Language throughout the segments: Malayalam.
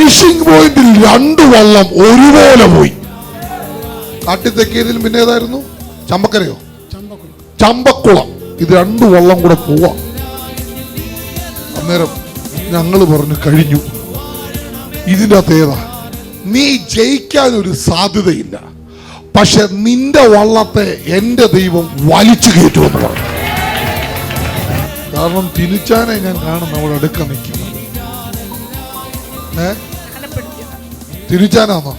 ഫിനിഷിംഗ് പോയിന്റിൽ രണ്ട് വള്ളം ഒരുപോലെ പോയി. കാട്ടിത്തെക്കിയതിൽ പിന്നെ ഏതായിരുന്നു? ചമ്പക്കരയോ? ചമ്പക്കുളം. ഇത് രണ്ട് വള്ളം കൂടെ പോവാം. അന്നേരം ഞങ്ങൾ പറഞ്ഞു കഴിഞ്ഞു. ഇതിന്റെ അകത്ത് ഏതാ? നീ ജയിക്കാൻ ഒരു സാധ്യതയില്ല. പക്ഷെ നിന്റെ വള്ളത്തെ എന്റെ ദൈവം വലിച്ചു കയറ്റുമെന്ന് പറഞ്ഞു. കാരണം തിരിച്ചാനെ ഞാൻ കാണും അവിടെ അടുക്ക നിൽക്കുന്നത് ഏ? തിരിച്ചാനാണോ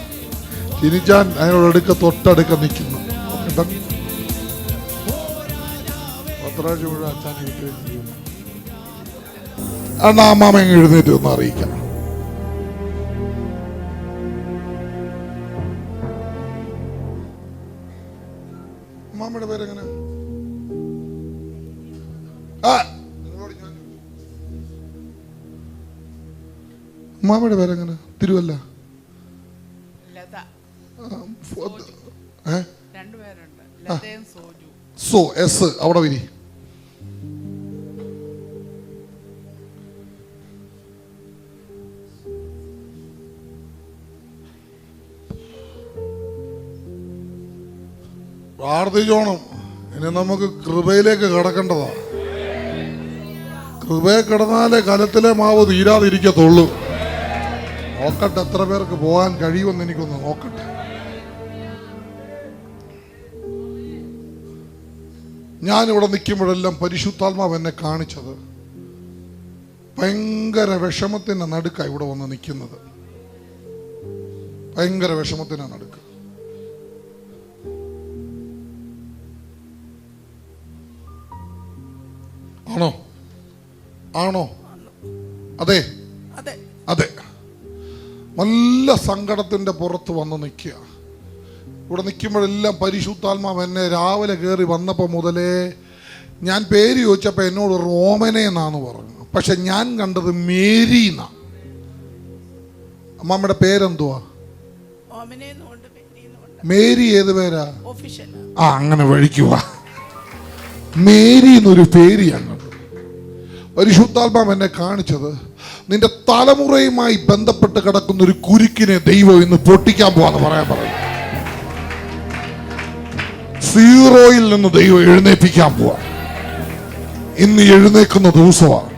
തിരിച്ചാൻ അതിനോട് അടുക്ക തൊട്ടടുക്ക നിൽക്കുന്നു. പത്രാഴ്ച മുഴുവൻ അച്ഛനെ കിട്ടുകയും അണ്ണാ അമ്മാമ എഴുന്നേറ്റ് ഒന്ന് അറിയിക്കാം. അമ്മാമ്മയുടെ പേരെങ്ങനെ? ആ. അമ്മാമ്മയുടെ പേരെങ്ങനെ? തിരുവല്ല. സോ എസ് അവിടെ വിരി. പ്രാർത്ഥിച്ചോണം. ഇനി നമുക്ക് കൃപയിലേക്ക് കിടക്കേണ്ടതാ. കൃപയെ കിടന്നാലേ കലത്തിലെ മാവ് തീരാതിരിക്കത്തുള്ളൂ. നോക്കട്ടെ എത്ര പേർക്ക് പോകാൻ കഴിയുമെന്ന് എനിക്കൊന്ന് നോക്കട്ടെ. ഞാനിവിടെ നിൽക്കുമ്പോഴെല്ലാം പരിശുദ്ധാത്മാവ് എന്നെ കാണിച്ചത്. ഭയങ്കര വിഷമത്തിന്റെ നടുക്ക ഇവിടെ വന്ന് നിൽക്കുന്നത്. ഭയങ്കര വിഷമത്തിന്റെ നടുക്ക്. ആണോ? ആണോ? അതെ. അതെ. അതെ. നല്ല സങ്കടത്തിന്റെ പുറത്ത് വന്ന് നിൽക്കുക. ഇവിടെ നിൽക്കുമ്പോഴെല്ലാം പരിശുദ്ധാത്മാവ് എന്നെ രാവിലെ കയറി വന്നപ്പോൾ മുതലേ ഞാൻ പേര് ചോദിച്ചപ്പോൾ എന്നോട് റോമനെ എന്നാന്ന് പറഞ്ഞു. പക്ഷെ ഞാൻ കണ്ടത് മേരി എന്നാ അമ്മമ്മയുടെ പേരെന്തുവാ? മേരി ഏത് പേരാ? ആ അങ്ങനെ വഴിക്കുക മേരി എന്നൊരു പേര് ഞങ്ങൾ പരിശുദ്ധാത്മാവ് എന്നെ കാണിച്ചത് നിന്റെ തലമുറയുമായി ബന്ധപ്പെട്ട് കിടക്കുന്ന ഒരു കുരുക്കിനെ ദൈവം ഇന്ന് പൊട്ടിക്കാൻ പോവാന്ന് പറയാൻ പറയും സീറോയിൽ നിന്ന് ദൈവം എഴുന്നേൽപ്പിക്കാൻ പോവാ. ഇന്ന് എഴുന്നേക്കുന്ന ദിവസമാണ്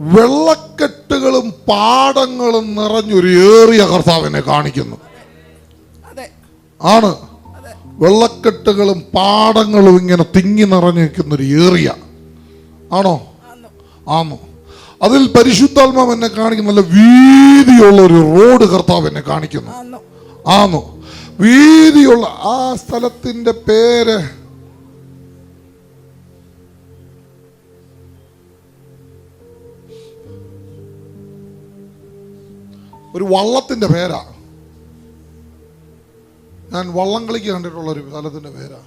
വെള്ളക്കെട്ടുകളും പാടങ്ങളും നിറഞ്ഞൊരു ഏറിയ കർത്താവിനെ കാണിക്കുന്നു. ആണ്. വെള്ളക്കെട്ടുകളും പാടങ്ങളും ഇങ്ങനെ തിങ്ങി നിറഞ്ഞു നിൽക്കുന്ന ഒരു ഏറിയ. ആണോ? ആണോ അതിൽ പരിശുദ്ധാത്മാവ് എന്നെ കാണിക്കുന്ന നല്ല വീതിയുള്ള ഒരു റോഡ് കർത്താവ് എന്നെ കാണിക്കുന്നു. ആന്നു. ആണോ വീതിയുള്ള ആ സ്ഥലത്തിന്റെ പേര് ഒരു വള്ളത്തിന്റെ പേരാ. ഞാൻ വള്ളം കളിക്ക് കണ്ടിട്ടുള്ള ഒരു സ്ഥലത്തിന്റെ പേരാ.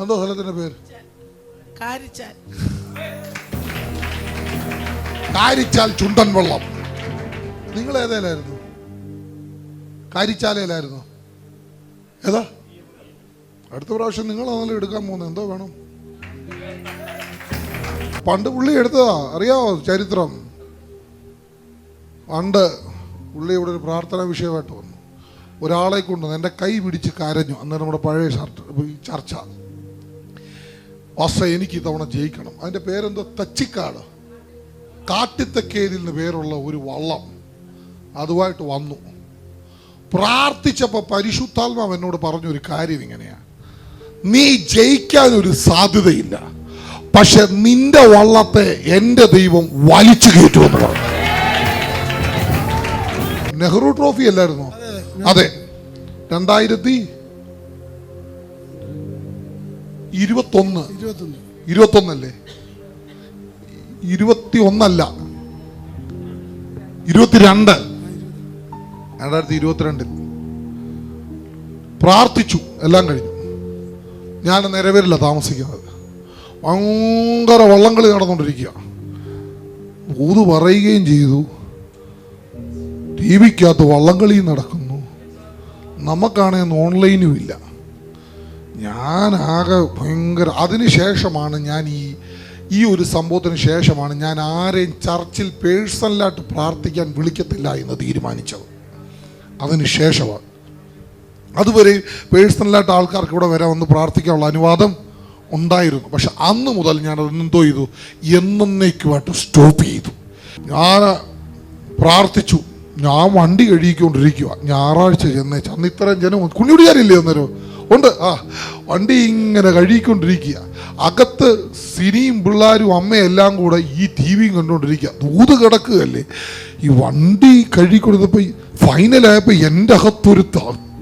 എന്തോ സ്ഥലത്തിന്റെ പേര്? കാരിച്ചാൽ. കാരിച്ചാൽ ചുണ്ടൻ വള്ളം. നിങ്ങൾ ഏതേലായിരുന്നു? കാരിച്ചാലയിലായിരുന്നു ഏതാ? അടുത്ത പ്രാവശ്യം നിങ്ങളാണല്ലോ എടുക്കാൻ പോകുന്നത് എന്തോ വേണം. പണ്ട് പുള്ളി എടുത്തതാ അറിയാവോ ചരിത്രം? പണ്ട് പുള്ളി ഇവിടെ ഒരു പ്രാർത്ഥനാ വിഷയമായിട്ട് വന്നു. ഒരാളെ കൊണ്ട് എന്റെ കൈ പിടിച്ച് കരഞ്ഞു. അന്നേരം നമ്മുടെ പഴയ ചർച്ച. വസ എനിക്ക് ഇത്തവണ ജയിക്കണം. അതിന്റെ പേരെന്തോ തച്ചിക്കാട്. കാട്ടിത്തക്കേരിൽ നിന്ന് പേരുള്ള ഒരു വള്ളം അതുമായിട്ട് വന്നു. പ്രാർത്ഥിച്ചപ്പോൾ പരിശുദ്ധാത്മാവ് എന്നോട് പറഞ്ഞൊരു കാര്യം ഇങ്ങനെയാണ്. നീ ജയിക്കാൻ ഒരു സാധ്യതയില്ല. പക്ഷെ നിന്റെ വള്ളത്തെ എന്റെ ദൈവം വലിച്ചു കയറ്റുമെന്ന് പറഞ്ഞു. നെഹ്റു ട്രോഫി അല്ലായിരുന്നോ? അതെ രണ്ടായിരത്തി ഇരുപത്തൊന്ന്. ഇരുപത്തൊന്ന്. ഇരുപത്തൊന്നല്ലേ? ഇരുപത്തി ഒന്നല്ല ഇരുപത്തിരണ്ട്. രണ്ടായിരത്തി ഇരുപത്തിരണ്ടിൽ. പ്രാർത്ഥിച്ചു എല്ലാം കഴിഞ്ഞു. ഞാൻ നിലവിലില്ല താമസിക്കുന്നത്. ഭയങ്കര വള്ളംകളി നടന്നുകൊണ്ടിരിക്കുക. ഊതു പറയുകയും ചെയ്തു. ടി വിക്കകത്ത് വള്ളംകളി നടക്കുന്നു. നമുക്കാണെങ്കിൽ ഓൺലൈനും ഇല്ല. ഞാൻ ആകെ ഭയങ്കര അതിനുശേഷമാണ് ഞാൻ ഈ ഈ ഒരു സംഭവത്തിന് ശേഷമാണ് ഞാൻ ആരെയും ചർച്ചിൽ പേഴ്സണലായിട്ട് പ്രാർത്ഥിക്കാൻ വിളിക്കത്തില്ല എന്ന് തീരുമാനിച്ചത്. അതിന് ശേഷമാണ്. അതുവരെ പേഴ്സണലായിട്ട് ആൾക്കാർക്ക് ഇവിടെ വരാൻ വന്ന് പ്രാർത്ഥിക്കാനുള്ള അനുവാദം ഉണ്ടായിരുന്നു. പക്ഷെ അന്ന് മുതൽ ഞാൻ എന്തോ ചെയ്തു? എന്നേക്കുമായിട്ട് സ്റ്റോപ്പ് ചെയ്തു. ഞാൻ പ്രാർത്ഥിച്ചു. ഞാൻ വണ്ടി കഴുകിക്കൊണ്ടിരിക്കുക ഞായറാഴ്ച ചെന്നേച്ച് അന്ന് ഇത്രയും ജനം കുഞ്ഞുടിയാരില്ലേ അന്നേരം? ഉണ്ട്. ആ വണ്ടി ഇങ്ങനെ കഴുകിക്കൊണ്ടിരിക്കുക അകത്ത് സിനിയും പിള്ളേരും അമ്മയും എല്ലാം കൂടെ ഈ ടി വിയും കണ്ടുകൊണ്ടിരിക്കുക. ദൂത് കിടക്കുകയല്ലേ? ഈ വണ്ടി കഴുകി കൊടുത്തപ്പോൾ ഫൈനലായപ്പോൾ എന്റെ അകത്തൊരു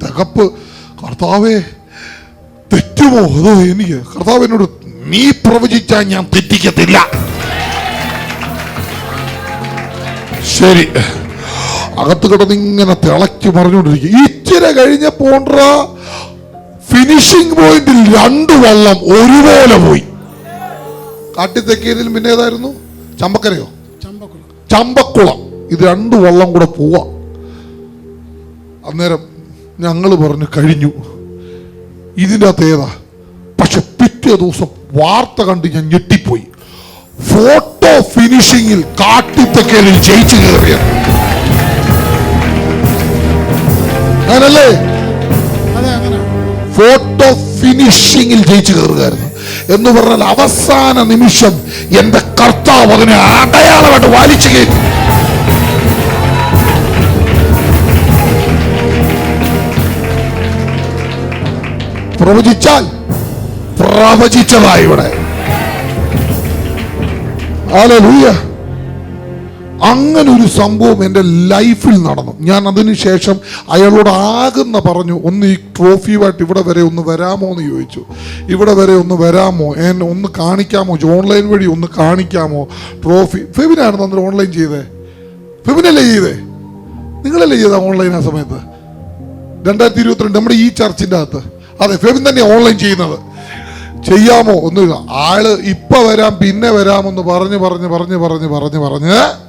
തകപ്പ്. കർത്താവേ തെറ്റുമോ? അതോ എനിക്ക്? കർത്താവ് എന്നോട് നീ പ്രവചിച്ചാൽ ഞാൻ തെറ്റിക്കത്തില്ല. ശരി. അകത്ത് കിടന്ന് ഇങ്ങനെ തിളക്കി പറഞ്ഞുകൊണ്ടിരിക്കുക ഇച്ചിരി കഴിഞ്ഞ പോണ്ട ഫിനിഷിംഗ് പോയിന്റിൽ രണ്ട് വള്ളം ഒരുപോലെ പോയി. കാട്ടിത്തെക്കിയതിൽ പിന്നെ ഏതായിരുന്നു? ചമ്പക്കരയോ? ചമ്പക്കുളം. ഇത് രണ്ട് വള്ളം കൂടെ പോവാ. അന്നേരം ഞങ്ങൾ പറഞ്ഞു കഴിഞ്ഞു. ഇതിന്റെ അകത്ത് ഏതാ? പക്ഷെ പിറ്റേ ദിവസം വാർത്ത കണ്ട് ഞാൻ ഞെട്ടിപ്പോയി. ഫോട്ടോ ഫിനിഷിങ്ങിൽ കാട്ടിത്തക്കേലിൽ ജയിച്ചു കയറിയത്. അങ്ങനല്ലേ ഫോട്ടോ ഫിനിഷിങ്ങിൽ ജയിച്ചു കയറുകയായിരുന്നു. എന്ന് പറഞ്ഞാൽ അവസാന നിമിഷം എന്റെ കർത്താവ് അതിനെ അടയാളമായിട്ട് വാലിച്ചു കയറ്റി പ്രവചിച്ചാൽ പ്രവചിച്ചതാ ഇവിടെ. ഹല്ലേലൂയ. അങ്ങനെ ഒരു സംഭവം എന്റെ ലൈഫിൽ നടന്നു. ഞാൻ അതിനുശേഷം അയാളോട് ആകുന്ന പറഞ്ഞു ഒന്ന് ഈ ട്രോഫിയുമായിട്ട് ഇവിടെ വരെ ഒന്ന് വരാമോ എന്ന് ചോദിച്ചു. ഇവിടെ വരെ ഒന്ന് വരാമോ? എന്നെ ഒന്ന് കാണിക്കാമോ? ഓൺലൈൻ വഴി ഒന്ന് കാണിക്കാമോ? ട്രോഫി ഫെബിനാണ് നമ്മൾ ഓൺലൈൻ ചെയ്തേ. ഫെബിനല്ലേ ചെയ്തേ? നിങ്ങളല്ലേ ചെയ്ത ഓൺലൈൻ ആ സമയത്ത്? രണ്ടായിരത്തി ഇരുപത്തിരണ്ട് നമ്മുടെ ഈ ചർച്ചിന്റെ അകത്ത്. അതെ ഫെബിൻ തന്നെ ഓൺലൈൻ ചെയ്യുന്നത്. ചെയ്യാമോ? ഒന്നുമില്ല. ആൾ ഇപ്പൊ വരാം പിന്നെ വരാമെന്ന് പറഞ്ഞ് പറഞ്ഞ് പറഞ്ഞ് പറഞ്ഞ് പറഞ്ഞ് പറഞ്ഞ്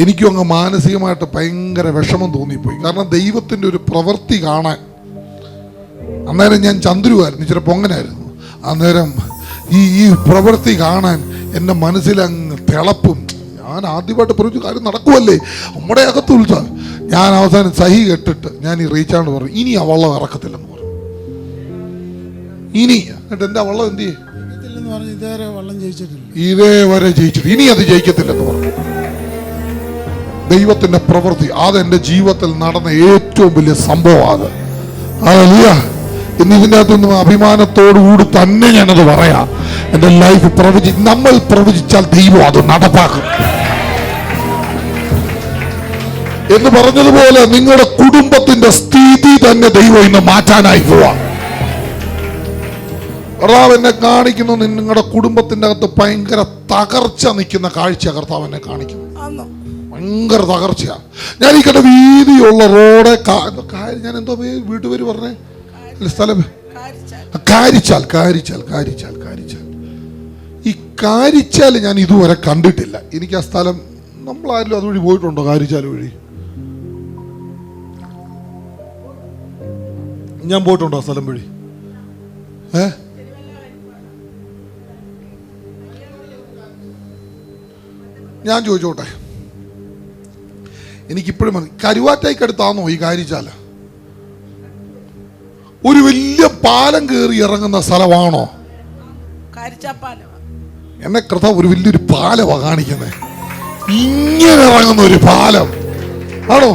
എനിക്കും അങ്ങ് മാനസികമായിട്ട് ഭയങ്കര വിഷമം തോന്നിപ്പോയി. കാരണം ദൈവത്തിന്റെ ഒരു പ്രവൃത്തി കാണാൻ. അന്നേരം ഞാൻ ചന്ദ്രുവായിരുന്നു ഇച്ചിരി പൊങ്ങനായിരുന്നു. അന്നേരം ഈ ഈ പ്രവൃത്തി കാണാൻ എന്റെ മനസ്സിലങ്ങ് തിളപ്പും. ഞാൻ ആദ്യമായിട്ട് പറഞ്ഞു കാര്യം നടക്കുമല്ലേ നമ്മുടെ അകത്ത് വിളിച്ചാൽ ഞാൻ അവസാനം സഹി കെട്ടിട്ട് ഞാൻ ഈ റീച്ചാണ്ട് പറഞ്ഞു ഇനി ആ വള്ളം ഇറക്കത്തില്ലെന്ന് പറഞ്ഞു. ഇനി എന്നിട്ട് എന്റെ വള്ളം എന്ത് ചെയ്യും? ഇതേ വരെ വള്ളം ജയിച്ചിട്ടില്ല. ഇതേവരെ ജയിച്ചിട്ട് ഇനി അത് ജയിക്കത്തില്ലെന്ന് പറഞ്ഞു. ദൈവത്തിന്റെ പ്രവൃത്തി അതെന്റെ ജീവിതത്തിൽ നടന്ന ഏറ്റവും വലിയ സംഭവമാണ്. അത് അതല്ല ഇന്ന് ഇതിന്റെ അകത്തൊന്നും അഭിമാനത്തോടുകൂടി തന്നെ ഞാനത് പറയാം. എന്റെ ലൈഫ് പ്രവചി നമ്മൾ പ്രവചിച്ചാൽ ദൈവം അത് നടപ്പാക്കും. എന്ന് പറഞ്ഞതുപോലെ നിങ്ങളുടെ കുടുംബത്തിന്റെ സ്ഥിതി തന്നെ ദൈവം ഇന്ന് മാറ്റാനായി പോവാം. കർത്താവ് എന്നെ കാണിക്കുന്നു നിങ്ങളുടെ കുടുംബത്തിന്റെ അകത്ത് ഭയങ്കര തകർച്ച നിൽക്കുന്ന കാഴ്ച കർത്താവ് എന്നെ കാണിക്കുന്നു. ഭയങ്കര തകർച്ചയാണ് ഞാൻ ഈ കണ്ട വീതിയുള്ള റോഡ് ഞാൻ എന്തോ വീട്ടു പേര് പറഞ്ഞേ? അല്ല സ്ഥലം കാരിച്ചാൽ കാരിച്ചാൽ കാരിച്ചാൽ കാരിച്ചാൽ ഈ കാരിച്ചാൽ ഞാൻ ഇതുവരെ കണ്ടിട്ടില്ല. എനിക്ക് ആ സ്ഥലം നമ്മളാരും അതുവഴി പോയിട്ടുണ്ടോ കാരിച്ചാൽ വഴി? ഞാൻ പോയിട്ടുണ്ടോ ആ സ്ഥലം വഴി? ഏ? ഞാൻ ചോദിച്ചോട്ടെ. എനിക്കിപ്പോഴും മതി. കരുവാറ്റയ്ക്കടുത്താണോ ഈ കാരിച്ചാല ഒരു വലിയ പാലം കയറി ഇറങ്ങുന്ന സ്ഥലമാണോ? എന്നെ കൃത ഒരു വലിയൊരു പാലമാ കാണിക്കുന്നത് ഇങ്ങനെ ഇറങ്ങുന്ന ഒരു പാലം. ആണോ?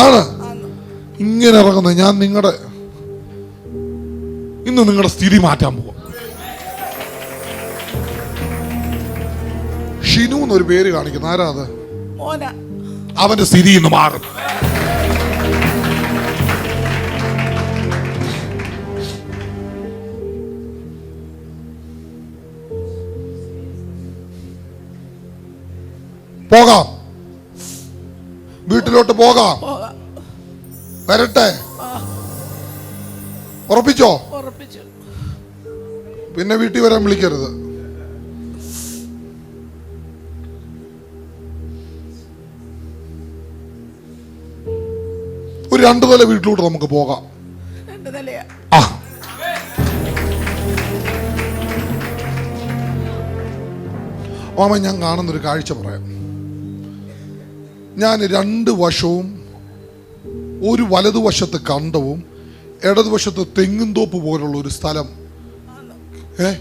ആണ്. ഇങ്ങനെ ഇറങ്ങുന്നത് ഞാൻ നിങ്ങളുടെ ഇന്ന് നിങ്ങളുടെ സ്ഥിതി മാറ്റാൻ പോവാം. ഷിനു എന്നൊരു പേര് കാണിക്കുന്നു. ആരാ അത്? അവന്റെ സ്ഥിതി ഇന്ന് മാറും. പോകാം. വീട്ടിലോട്ട് പോകാം. വരട്ടെ. ഉറപ്പിച്ചോ. പിന്നെ വീട്ടിൽ വരാൻ വിളിക്കരുത്. രണ്ടു നില വീട്ടിലോട്ട് നമുക്ക് പോകാം. ആ. മാമ ഞാൻ കാണുന്നൊരു കാഴ്ച പറയാം. ഞാൻ രണ്ട് വശവും ഒരു വലതുവശത്ത് കണ്ടവും ഇടതുവശത്ത് തെങ്ങുംതോപ്പ് പോലുള്ള ഒരു സ്ഥലം. ഏ?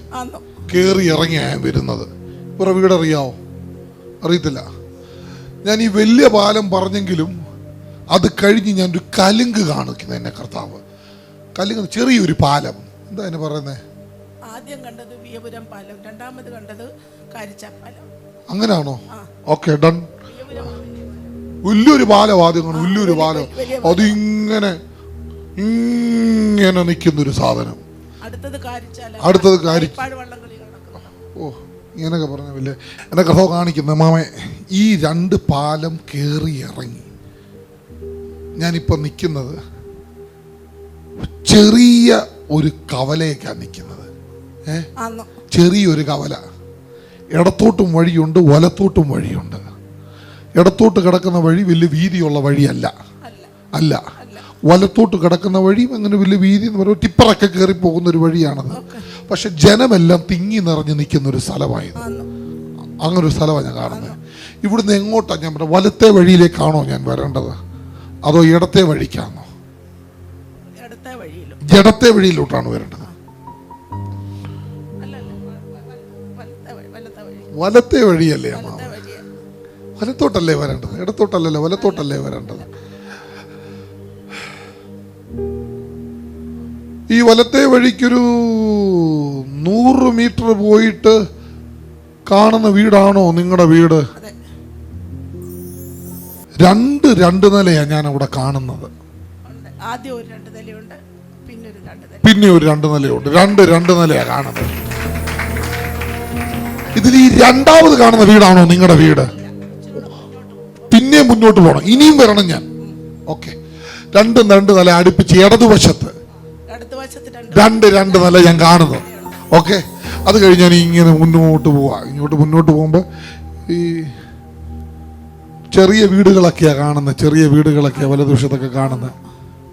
കയറി ഇറങ്ങിയാ ഞാൻ വരുന്നത്. ഇവരുടെ വീടറിയാവോ അറിയത്തില്ല. ഞാൻ ഈ വലിയ പാലം പറഞ്ഞെങ്കിലും അത് കഴിഞ്ഞ് ഞാൻ ഒരു കലുങ്ക് കാണിക്കുന്നു എന്നെ കർത്താവ്. കലുങ്ക് ചെറിയൊരു പാലം. എന്താ എന്നെ പറയുന്നത് ആദ്യം കണ്ടത് വിയപുരം പാലം രണ്ടാമത് കണ്ടത് കാരിച്ചാപ്പാലം അങ്ങനെയാണോ. Okay done. വലിയൊരു പാലം ആദ്യം കാണും വലിയൊരു പാലം. അതിങ്ങനെ ഇങ്ങനെ നിൽക്കുന്ന ഒരു സാധനം. അടുത്തത് കാരി- ഓ ഇങ്ങനെയൊക്കെ പറഞ്ഞ വലിയ എന്നെ കഥ കാണിക്കുന്ന മാമേ. ഈ രണ്ട് പാലം കയറി ഇറങ്ങി. ഞാനിപ്പോൾ നിൽക്കുന്നത് ചെറിയ ഒരു കവലയൊക്കെയാണ് നിൽക്കുന്നത് ഏ? ചെറിയൊരു കവല. ഇടത്തോട്ടും വഴിയുണ്ട് വലത്തോട്ടും വഴിയുണ്ട്. ഇടത്തോട്ട് കിടക്കുന്ന വഴി വലിയ വീതിയുള്ള വഴിയല്ല. അല്ല. വലത്തോട്ട് കിടക്കുന്ന വഴിയും അങ്ങനെ വലിയ വീതി എന്ന് പറയുമ്പോൾ ടിപ്പറൊക്കെ കയറി പോകുന്ന ഒരു വഴിയാണത്. പക്ഷെ ജനമെല്ലാം തിങ്ങി നിറഞ്ഞു നിൽക്കുന്ന ഒരു സ്ഥലമായത് അങ്ങനൊരു അങ്ങനെ ഒരു സ്ഥലമാണ് ഞാൻ കാണുന്നത്. ഇവിടുന്ന് എങ്ങോട്ടാണ് ഞാൻ പറഞ്ഞത്? വലത്തെ വഴിയിലേക്കാണോ ഞാൻ വരേണ്ടത്? അതോ ഇടത്തെ വഴിക്കാണോ? ജഡത്തെ വഴിയിലോട്ടാണ് വരേണ്ടത്. വലത്തെ വഴി വലത്തെ വഴിയല്ലേ അമ്മ വലത്തോട്ടല്ലേ വരേണ്ടത്? ഇടത്തോട്ടല്ലല്ലോ വലത്തോട്ടല്ലേ വരേണ്ടത്? ഈ വലത്തെ വഴിക്കൊരു നൂറ് മീറ്റർ പോയിട്ട് കാണുന്ന വീടാണോ നിങ്ങളുടെ വീട്? രണ്ട് രണ്ട് നിലയാണ് ഞാൻ അവിടെ കാണുന്നത് ആദ്യം ഒരു രണ്ട് നിലയുണ്ട് പിന്നെ ഒരു രണ്ട് നില. പിന്നെ ഒരു രണ്ട് നിലയുണ്ട്. രണ്ട് രണ്ട് നിലയാണ് കാണുന്നത്. ഇതിൽ ഈ രണ്ടാമത് കാണുന്ന വീടാണോ നിങ്ങളുടെ വീട്? പിന്നെ മുന്നോട്ട് പോകണം ഇനിയും വരണം ഞാൻ. ഓക്കെ. രണ്ടും രണ്ട് നില അടുപ്പിച്ച് ഇടതുവശത്ത്. രണ്ട് രണ്ട് നില ഞാൻ കാണുന്നു. ഓക്കെ. അത് കഴിഞ്ഞാൽ ഞാൻ ഇങ്ങനെ മുന്നോട്ട് പോവാ. ഇങ്ങോട്ട് മുന്നോട്ട് പോകുമ്പോൾ ഈ ചെറിയ വീടുകളൊക്കെയാണ് കാണുന്നത് ചെറിയ വീടുകളൊക്കെ വലതുവശത്തൊക്കെ കാണുന്നത്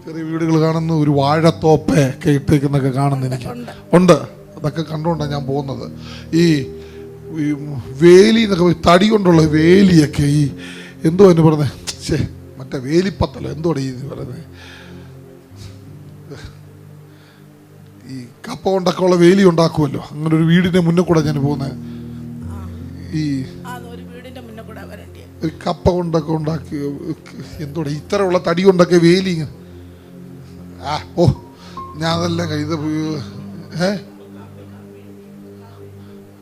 ചെറിയ വീടുകൾ കാണുന്ന ഒരു വാഴത്തോപ്പ ഒക്കെ ഇട്ടേക്കുന്നൊക്കെ കാണുന്നു എനിക്ക്. ഉണ്ട്. അതൊക്കെ കണ്ടുകൊണ്ടാണ് ഞാൻ പോകുന്നത്. ഈ വേലി എന്നൊക്കെ തടി കൊണ്ടുള്ള വേലിയൊക്കെ ഈ എന്തോ എന്ന് പറയുന്നത് ശേ മറ്റേ വേലിപ്പത്തലോ എന്തോടെ ഈ പറയുന്നത് ഈ കപ്പ കൊണ്ടൊക്കെ ഉള്ള വേലി ഉണ്ടാക്കുമല്ലോ അങ്ങനെ ഒരു വീടിന്റെ മുന്നേ കൂടെ ഞാൻ പോകുന്നത് ഈ വീടിന്റെ മുന്നേ കൂടെ വരണ്ടിയ ഒരു കപ്പ കൊണ്ടൊക്കെ ഉണ്ടാക്കി എന്തോടെ ഇത്തരമുള്ള തടി കൊണ്ടൊക്കെ വേലി ഇങ്ങനെ. ആ ഓ ഞാൻ അതെല്ലാം കഴുത ഏ?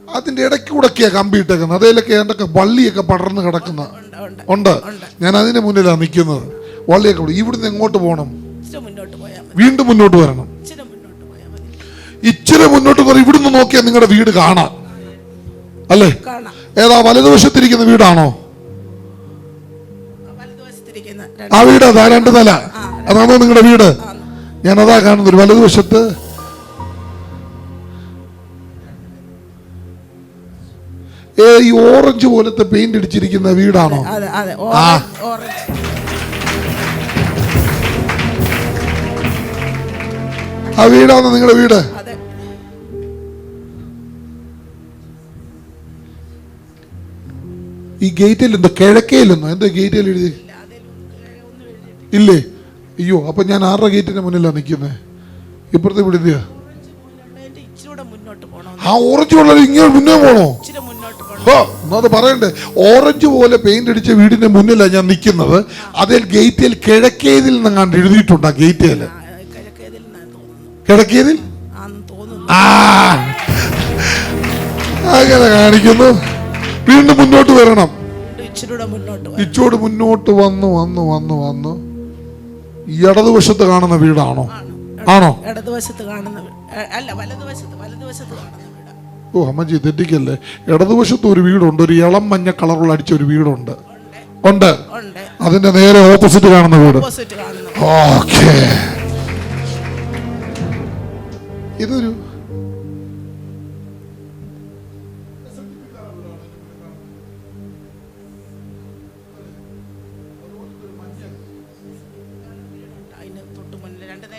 അതിന്റെ ഇടയ്ക്ക് കൂടെയൊക്കെയാ കമ്പി ഇട്ടേക്കുന്നത്. അതേലൊക്കെ എന്തൊക്കെ വള്ളിയൊക്കെ പടർന്ന് കിടക്കുന്ന. ഉണ്ട്. ഞാൻ അതിന്റെ മുന്നിലാണ് നിൽക്കുന്നത്. വള്ളിയൊക്കെ ഇവിടെ. ഇവിടുന്ന് എങ്ങോട്ട് പോകണം? വീണ്ടും മുന്നോട്ട് വരണം. ഇച്ചിരി മുന്നോട്ട് പോയി ഇവിടുന്ന് നോക്കിയാൽ നിങ്ങളുടെ വീട് കാണാം. അല്ലേ? ഏതാ വലതുവശത്തിരിക്കുന്ന വീടാണോ? ആ വീട് അതാ രണ്ട് നില. അതാണോ നിങ്ങളുടെ വീട്? ഞാൻ അതാ കാണുന്നത് ഒരു വലതുവശത്ത്. ഏ ഈ ഓറഞ്ച് പോലത്തെ പെയിന്റ് അടിച്ചിരിക്കുന്ന വീടാണോ? ആ. ആ വീടാണോ നിങ്ങളുടെ വീട്? ഈ ഗേറ്റിൽ എന്തോ കിഴക്കയിലെന്നോ എന്തോ ഗേറ്റിൽ എഴുതി. ഇല്ല? അയ്യോ അപ്പൊ ഞാൻ ആരുടെ ഗേറ്റിന്റെ മുന്നിലാണ് നിൽക്കുന്നത് ഇപ്പുറത്തെ വിടുക ആ ഓറഞ്ച് പോലെ ഇങ്ങനെ മുന്നേ പോണോ? ഇച്ചിരി മുന്നോട്ട് പോകണം ഹോ, എന്നാ അത് പറയണ്ടേ. ഓറഞ്ച് പോലെ പെയിന്റ് അടിച്ച വീടിന്റെ മുന്നിലാണ് ഞാൻ നിൽക്കുന്നത് അതിൽ ഗേറ്റിൽ കിഴക്കേതിൽ നിന്നങ്ങാണ്ട് എഴുതിയിട്ടുണ്ട് ആ ഗേറ്റിൽ കിഴക്കേതിൽ? അങ്ങനെ കാണിക്കുന്നു. വീണ്ടും മുന്നോട്ട് വരണം. ഇച്ചോട് മുന്നോട്ട് വന്നു വന്നു വന്നു വന്നു. ഇടതുവശത്ത് കാണുന്ന വീടാണോ? ആണോ? ഇടതുവശത്ത് കാണുന്ന അല്ല വലതുവശത്ത് വലതുവശത്ത് കാണുന്ന ഓ അമ്മജി തെറ്റിക്കല്ലേ? ഇടതുവശത്ത് ഒരു വീടുണ്ട് ഒരു ഇളം മഞ്ഞ കളറുള്ള അടിച്ച ഒരു വീടുണ്ട്. ഉണ്ട്? അതിന്റെ നേരെ ഓപ്പോസിറ്റ് കാണുന്ന വീട്. ഓക്കെ. ഇതൊരു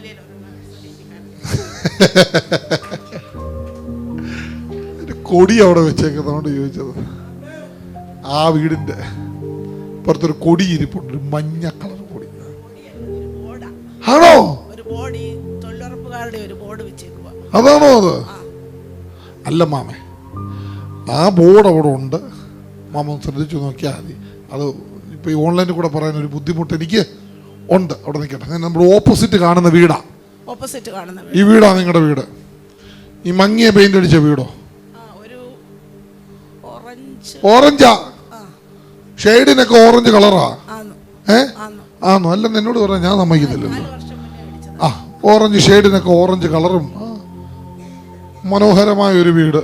കൊടി അവിടെ വെച്ചേക്കുന്നതുകൊണ്ട് ചോദിച്ചത്. ആ വീടിന്റെ പുറത്തൊരു കൊടി ഇരിപ്പുണ്ട് ഒരു മഞ്ഞ കളർ കൊടി. ആണോ? അതാണോ അത്? അല്ല മാമേ ആ ബോർഡ് അവിടെ ഉണ്ട്. മാമ ശ്രദ്ധിച്ചു നോക്കിയാൽ മതി. അത് ഇപ്പൊ ഈ ഓൺലൈനിൽ കൂടെ പറയാൻ ഒരു ബുദ്ധിമുട്ട് എനിക്ക് ഉണ്ട്. അവിടെ നിൽക്കട്ടെ. നമ്മൾ നമ്മുടെ ഓപ്പോസിറ്റ് കാണുന്ന വീടാ. ഓപ്പോസിറ്റ് കാണുന്ന. ഈ വീടാ. നിങ്ങളുടെ വീട്. ഈ മങ്ങിയ പെയിന്റ് അടിച്ച വീടോ? ഓറഞ്ച് ഷെയ്ഡിനൊക്കെ ഓറഞ്ച് കളറാ ഏ? ആന്നു. ആണോ അല്ല എന്നോട് പറയാം ഞാൻ സമ്മതിക്കുന്നില്ലല്ലോ ആ ഓറഞ്ച് ഷെയ്ഡിനൊക്കെ ഓറഞ്ച് കളറും. മനോഹരമായ ഒരു വീട്.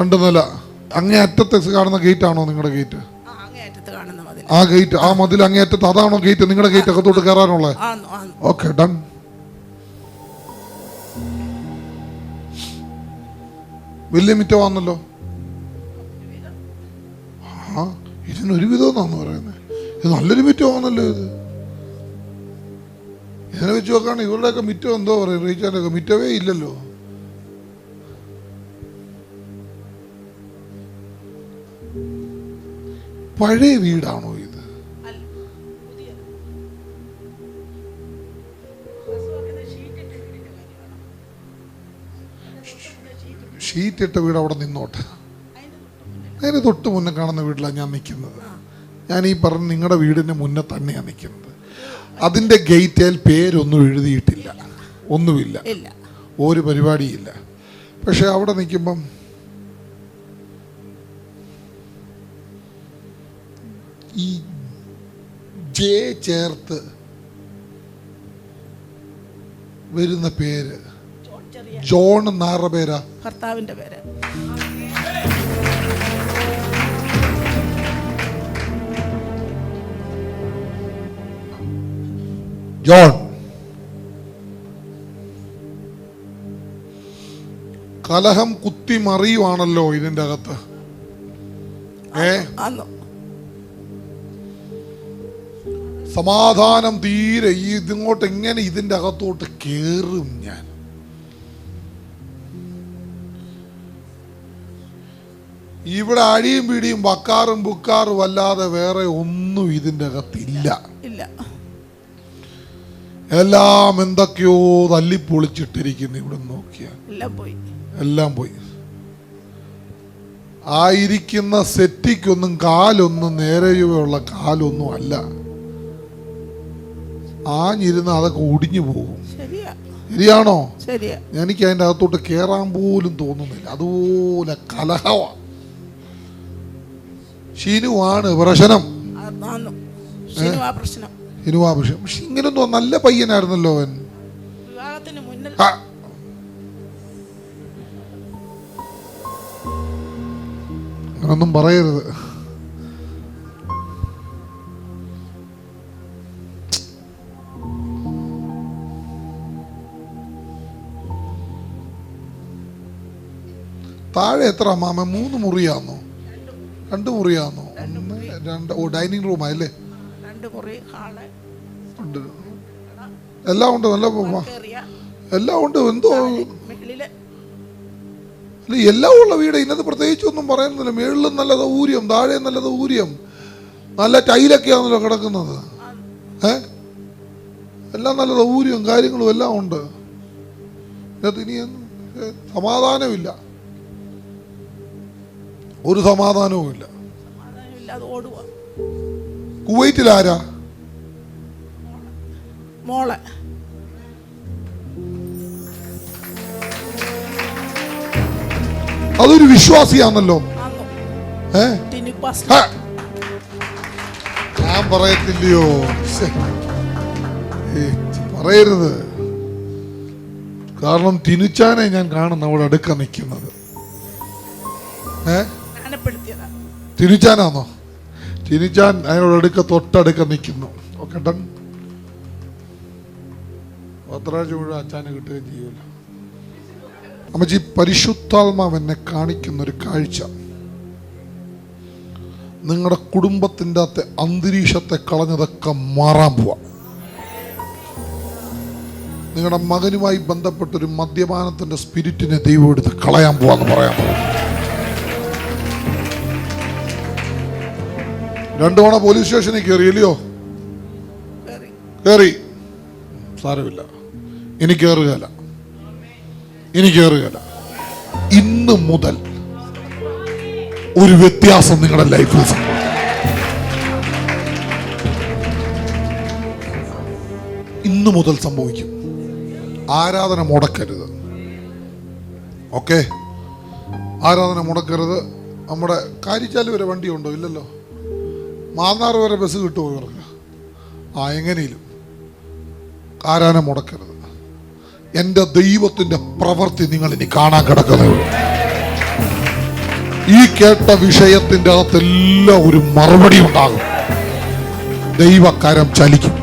രണ്ട് നില. അങ്ങേ അറ്റത്ത് കാണുന്ന ഗേറ്റ് ആണോ നിങ്ങളുടെ ഗേറ്റ് ആ ഗേറ്റ് ആ മതിൽ അങ്ങേറ്റത്ത് അതാണോ ഗേറ്റ് നിങ്ങളുടെ ഗേറ്റ് അകത്തോട്ട് കയറാനുള്ളത് ഓക്കെ ഡൺ വലിയ മിറ്റമാണല്ലോ. ആ ഇതിനൊരു വിധമെന്നാന്ന് പറയുന്നത് ഇത് നല്ലൊരു മിറ്റമാണല്ലോ ഇത്. ഇതിനെ വെച്ച് നോക്കുകയാണെങ്കിൽ ഇവരുടെയൊക്കെ മിറ്റം എന്തോ പറയും റീച്ചാന്റെ ഒക്കെ മിറ്റവേ ഇല്ലല്ലോ. പഴയ വീടാണോ ഇത്? അല്ല പുതിയത് ഷീറ്റ് ഇട്ട വീട് അവിടെ നിന്നോട്ടെ. അതിന് തൊട്ട് മുന്നേ കാണുന്ന വീട്ടിലാണ് ഞാൻ നിൽക്കുന്നത്. ഞാൻ ഈ പറഞ്ഞ നിങ്ങളുടെ വീടിന് മുന്നേ തന്നെയാണ് നിൽക്കുന്നത്. അതിന്റെ ഗേറ്റേൽ പേരൊന്നും എഴുതിയിട്ടില്ല. ഒന്നുമില്ല. ഒരു പരിപാടിയില്ല. പക്ഷെ അവിടെ നിൽക്കുമ്പം ഈ ജെ ചേർത്ത് വരുന്ന പേര് ജോൺ എന്നാറ പേരാ? ഭർത്താവിന്റെ പേര്. ജോൺ. കലഹം കുത്തി മറിയുവാണല്ലോ ഇതിന്റെ അകത്ത്. ഏ? സമാധാനം തീരെ ഈ ഇതിങ്ങോട്ട് എങ്ങനെ ഇതിന്റെ അകത്തോട്ട് കയറും ഞാൻ? ഇവിടെ അഴിയും പിടിയും വക്കാറും ബുക്കാറും അല്ലാതെ വേറെ ഒന്നും ഇതിന്റെ അകത്തില്ല. ഇല്ല. എല്ലാം എന്തൊക്കെയോ തല്ലിപ്പൊളിച്ചിട്ടിരിക്കുന്നു ഇവിടെ നോക്കിയാൽ. എല്ലാം പോയി. എല്ലാം പോയി. ആയിരിക്കുന്ന സെറ്റിക്കൊന്നും കാലൊന്നും നേരെയുള്ള കാലൊന്നും അല്ല. ആഞ്ഞിരുന്ന് അതൊക്കെ ഒടിഞ്ഞു പോകും. ശരിയാ. ശരിയാണോ? ശരിയാ. എനിക്ക് അതിന്റെ അകത്തോട്ട് കയറാൻ പോലും തോന്നുന്നില്ല. അതുപോലെ കലഹവാ. ഷിനുവാണ് പ്രശ്നം. ഷിനുവാ പ്രശ്നം. പക്ഷെ ഇങ്ങനൊന്നും നല്ല പയ്യനായിരുന്നല്ലോ അവൻ. അങ്ങനൊന്നും പറയരുത്. താഴെ എത്ര മാമ മൂന്ന് മുറിയാന്നോ? രണ്ട് മുറിയാന്നോ? ഒന്ന് രണ്ട്. ഓ ഡൈനിങ് റൂമാ അല്ലേ? ഉണ്ട്. എല്ലാം ഉണ്ട് നല്ല എല്ലാം ഉണ്ട്. എന്തോ അല്ല എല്ലാം ഉള്ള വീട് ഇന്നത് പ്രത്യേകിച്ച് ഒന്നും പറയുന്നില്ല മേളിലും നല്ല ഊര്യം താഴെ നല്ല ഊര്യം. നല്ല ടൈലൊക്കെയാണല്ലോ കിടക്കുന്നത്. ഏ? എല്ലാം നല്ല ഊര്യവും കാര്യങ്ങളും എല്ലാം ഉണ്ട്. ഇതിനകത്ത് ഇനി സമാധാനമില്ല. ഒരു സമാധാനവും ഇല്ല. കുവൈറ്റിൽ ആരാ? മോളെ. അതൊരു വിശ്വാസിയാണല്ലോ. ഞാൻ പറയത്തില്ലയോ. പറയരുത്. കാരണം തിനുച്ചാനെ ഞാൻ കാണുന്ന അവിടെ അടുക്ക നിൽക്കുന്നത്. ഏ? ജ്ഞാനപ്പെടുത്തിയതാ തിനുച്ചാനാന്നോ തിരിച്ചാൻ അതിനോട് അടുക്ക തൊട്ടടുക്ക നിൽക്കുന്നു ഓക്കെ ഡൺ പത്രാഴ്ച മുഴുവൻ അച്ഛനെ കിട്ടുകയും ചെയ്യുമല്ലോ. അമ്മച്ചി പരിശുദ്ധാത്മാവ് എന്നെ കാണിക്കുന്ന ഒരു കാഴ്ച. നിങ്ങളുടെ കുടുംബത്തിന്റെ അകത്തെ അന്തരീക്ഷത്തെ കളഞ്ഞതൊക്കെ മാറാൻ പോവാം. നിങ്ങളുടെ മകനുമായി ബന്ധപ്പെട്ടൊരു മദ്യപാനത്തിന്റെ സ്പിരിറ്റിനെ ദൈവം എടുത്ത് കളയാൻ പോവാന്ന് പറയാൻ പോകും രണ്ടു തവണ പോലീസ് സ്റ്റേഷനിൽ കയറിയില്ലയോ? കയറി കയറി സാരമില്ല. ഇനി കയറുകയല്ല ഇനി കയറുകയല്ല ഇന്ന് മുതൽ ഒരു വ്യത്യാസം നിങ്ങളുടെ ലൈഫിൽ സംഭവിക്കും. ഇന്ന് മുതൽ സംഭവിക്കും. ആരാധന മുടക്കരുത്. ഓക്കെ? ആരാധന മുടക്കരുത്. നമ്മുടെ കാരിച്ചാൽ വരെ വണ്ടിയുണ്ടോ? ഇല്ലല്ലോ. മാന്നാർ വരെ ബസ് കിട്ടുമോ ഇവർക്ക് ആ എങ്ങനെയും. കാരാന മുടക്കരുത്. എന്റെ ദൈവത്തിന്റെ പ്രവൃത്തി നിങ്ങൾ ഇനി കാണാൻ കിടക്കുന്നേ ഉള്ളൂ. ഈ കേട്ട വിഷയത്തിന്റെ അകത്തെല്ലാം ഒരു മറുപടി ഉണ്ടാകും. ദൈവക്കാരം ചലിക്കും.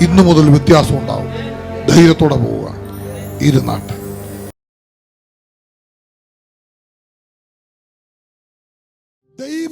ഇന്നു മുതൽ വ്യത്യാസം ഉണ്ടാകും. ധൈര്യത്തോടെ പോവുക. ഇരുന്നാട്ട്.